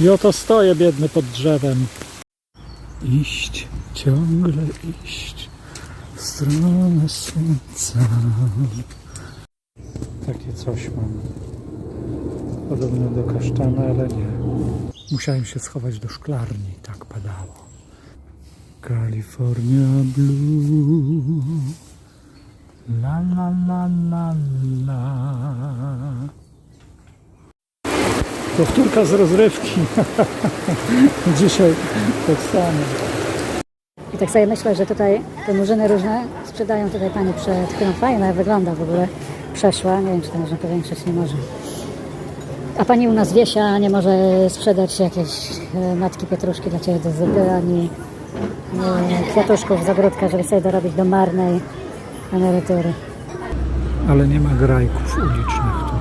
I oto stoję biedny pod drzewem. Iść, ciągle iść w stronę słońca. Takie coś mam. Podobne do kasztana, ale nie. Musiałem się schować do szklarni, tak padało. California Blue. La la la la la. Powtórka z rozrywki. Dzisiaj tak samo. I tak sobie myślę, że tutaj te murzyny różne sprzedają tutaj pani przed chwilą. Fajna wygląda w ogóle. Przeszła, nie wiem czy to można powiększyć, nie może. A pani u nas wiesia nie może sprzedać jakieś e, matki pietruszki dla Ciebie do zupy, ani ani kwiatuszków z ogródka, żeby sobie dorobić do marnej emerytury. Ale nie ma grajków ulicznych.